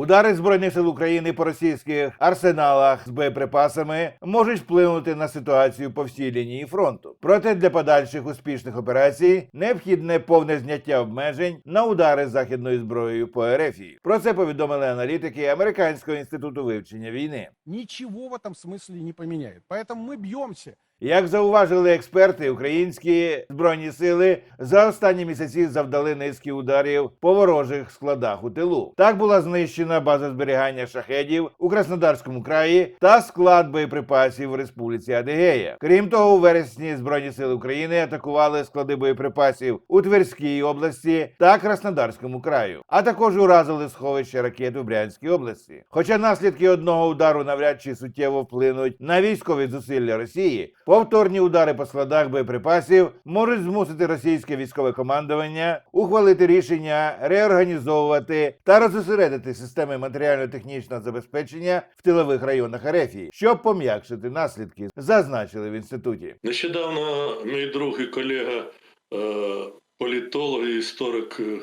Удари збройних сил України по російських арсеналах з боєприпасами можуть вплинути на ситуацію по всій лінії фронту. Проте для подальших успішних операцій необхідне повне зняття обмежень на удари західною зброєю по РФії. Про це повідомили аналітики Американського інституту вивчення війни. ничего в этом смысле не поменяет. Поэтому мы бьемся. Як зауважили експерти, українські збройні сили за останні місяці завдали низки ударів по ворожих складах у тилу. Так була знищена база зберігання шахедів у Краснодарському краї та склад боєприпасів у Республіці Адигея. Крім того, у вересні збройні сили України атакували склади боєприпасів у Тверській області та Краснодарському краю, а також уразили сховище ракет у Брянській області. Хоча наслідки одного удару навряд чи суттєво вплинуть на військові зусилля Росії. Повторні удари по складах боєприпасів можуть змусити російське військове командування ухвалити рішення реорганізовувати та розосередити системи матеріально-технічного забезпечення в тилових районах Арефії, щоб пом'якшити наслідки, зазначили в інституті. Нещодавно мій друг і колега, е, політолог і історик е,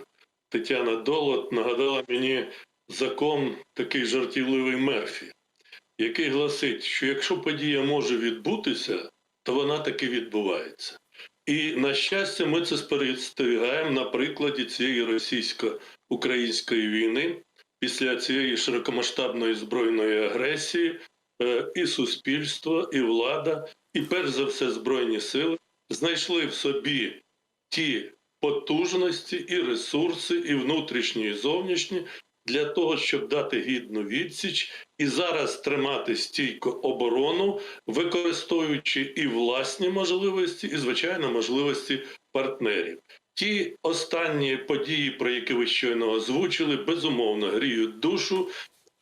Тетяна Долот нагадала мені закон такий жартівливий Мерфі, який гласить, що якщо подія може відбутися, то вона таки відбувається. І на щастя, ми це спостерігаємо на прикладі цієї російсько-української війни після цієї широкомасштабної збройної агресії, е, і суспільство, і влада, і перш за все збройні сили знайшли в собі ті потужності і ресурси, і внутрішні, і зовнішні для того, щоб дати гідну відсіч і зараз тримати стійко оборону, використовуючи і власні можливості, і звичайно можливості партнерів. Ті останні події, про які ви щойно озвучили, безумовно гріють душу.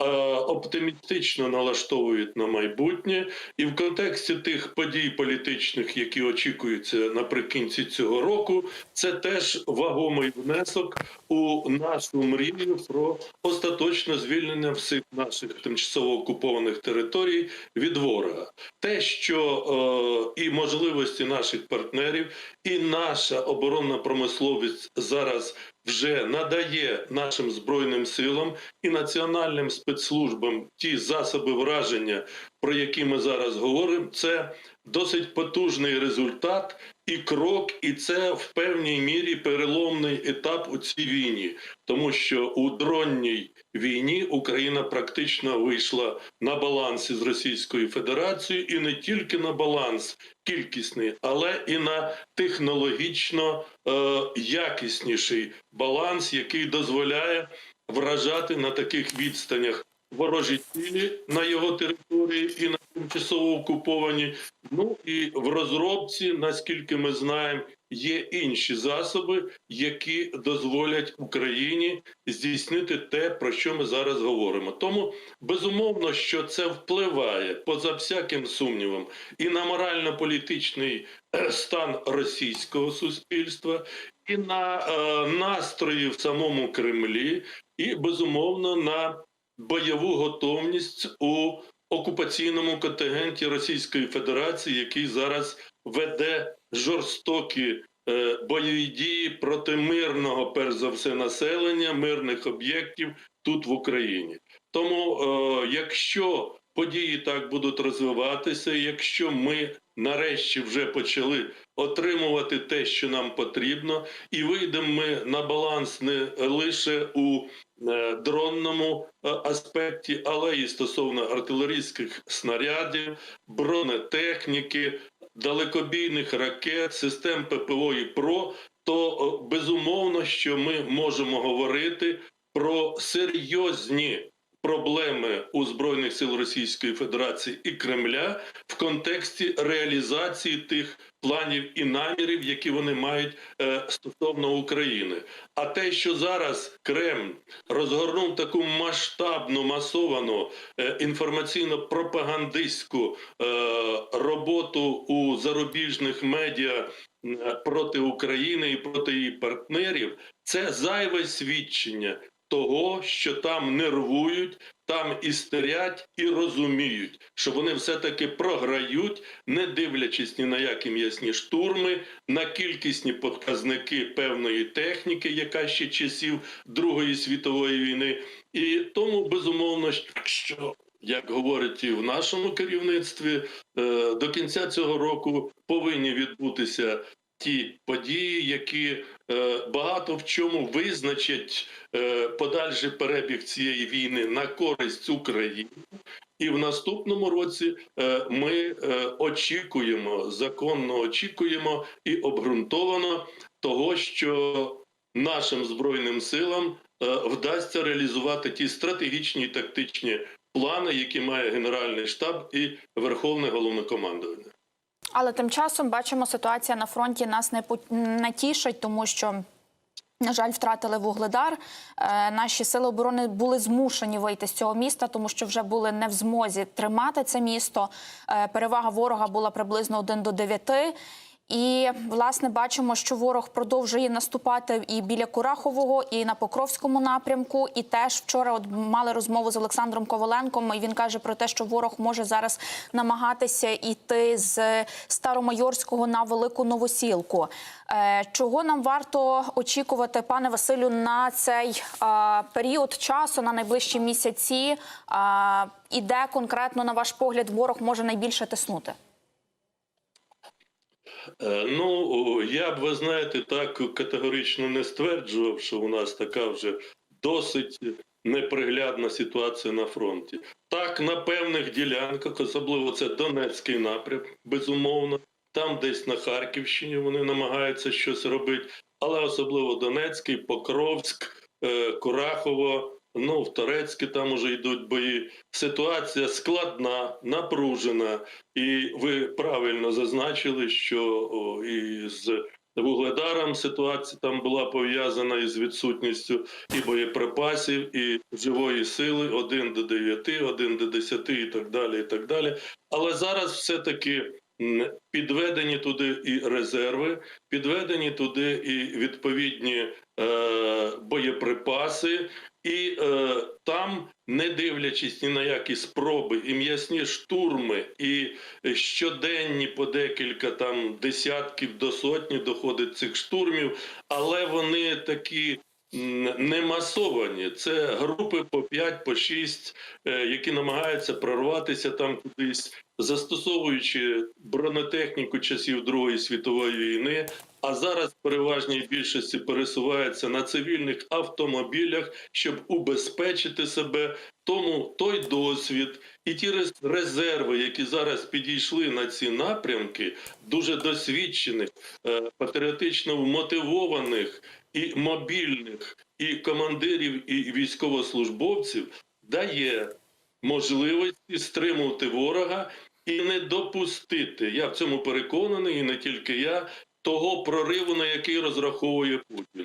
Е, Оптимістично налаштовують на майбутнє, і в контексті тих подій політичних, які очікуються наприкінці цього року, це теж вагомий внесок у нашу мрію про остаточне звільнення всіх наших тимчасово окупованих територій від ворога. Те, що е, і можливості наших партнерів, і наша оборонна промисловість зараз вже надає нашим збройним силам і національним спецслужбам ті засоби враження, про які ми зараз говоримо, це досить потужний результат і крок, і це в певній мірі переломний етап у цій війні, тому що у дронній війні Україна практично вийшла на баланс із Російською Федерацією, і не тільки на баланс кількісний, але і на технологічно е, якісніший баланс, який дозволяє вражати на таких відстанях ворожі цілі на його території і на тимчасово окуповані. Ну і в розробці, наскільки ми знаємо, є інші засоби, які дозволять Україні здійснити те, про що ми зараз говоримо. Тому безумовно, що це впливає поза всяким сумнівом і на морально-політичний е, стан російського суспільства, і на е, настрої в самому Кремлі, і безумовно на бойову готовність у окупаційному контингенті Російської Федерації, який зараз веде жорстокі е, бойові дії проти мирного, перш за все, населення, мирних об'єктів тут в Україні. Тому, е, якщо події так будуть розвиватися, якщо ми нарешті вже почали отримувати те, що нам потрібно, і вийдемо ми на баланс не лише у дронному е, аспекті, але і стосовно артилерійських снарядів, бронетехніки, далекобійних ракет, систем ППО і ПРО, то е, безумовно, що ми можемо говорити про серйозні проблеми у збройних сил Російської Федерації і Кремля в контексті реалізації тих планів і намірів, які вони мають е, стосовно України. А те, що зараз Кремль розгорнув таку масштабну масовану е, інформаційно-пропагандистську е, роботу у зарубіжних медіа проти України і проти її партнерів, це зайве свідчення того, що там нервують, там істерять і розуміють, що вони все-таки програють, не дивлячись ні на які м'ясні штурми, на кількісні показники певної техніки, яка ще часів Другої світової війни, І тому безумовно, що як говорять і в нашому керівництві, е, до кінця цього року повинні відбутися ті події, які е, багато в чому визначать е, подальший перебіг цієї війни на користь України. І в наступному році е, ми очікуємо, законно очікуємо і обґрунтовано того, що нашим збройним силам вдасться реалізувати ті стратегічні і тактичні плани, які має Генеральний штаб і Верховне головнокомандування. Але тим часом бачимо, ситуація на фронті нас не не тішить, тому що. На жаль, втратили вугледар. Е, наші сили оборони були змушені вийти з цього міста, тому що вже були не в змозі тримати це місто. Е, перевага ворога була приблизно 1 до 9. І власне бачимо, що ворог продовжує наступати і біля Курахового, і на Покровському напрямку. І теж вчора от мали розмову з Олександром Коваленком. І він каже про те, що ворог може зараз намагатися йти з Старомайорського на велику новосілку. Е, чого нам варто очікувати, пане Василю, на цей період часу, на найближчі місяці? І де конкретно, на ваш погляд, ворог може найбільше тиснути? Е, Ну, я б, ви знаєте, так категорично не стверджував, що у нас така вже досить неприглядна ситуація на фронті. Так, на певних ділянках, особливо це Донецький напрям, безумовно, там десь на Харківщині вони намагаються щось робити, але особливо Донецький, Покровськ, е, Курахово. Ну, в Торецьке там уже йдуть бої. Ситуація складна, напружена, і ви правильно зазначили, що о, і з вугледаром ситуація там була пов'язана із відсутністю і боєприпасів, і живої сили 1 до 9, 1 до 10 і так далі. і так далі. Але зараз все-таки підведені туди і резерви, підведені туди і відповідні е, боєприпаси, і е, там, не дивлячись ні на які спроби, і м'ясні штурми, і щоденні по декілька там десятків до сотні доходить цих штурмів, але вони такі. Не масовані, це групи по 5, по 6, е, які намагаються прорватися там кудись, застосовуючи бронетехніку часів Другої світової війни, а зараз в переважній більшості пересуваються на цивільних автомобілях, щоб убезпечити себе. Тому той досвід і ті рез- резерви, які зараз підійшли на ці напрямки, дуже досвідчених, е, патріотично вмотивованих і мобільних, і командирів, і військовослужбовців, дає можливості стримувати ворога і не допустити. Я в цьому переконаний, і не тільки я, того прориву, на який розраховує Путін.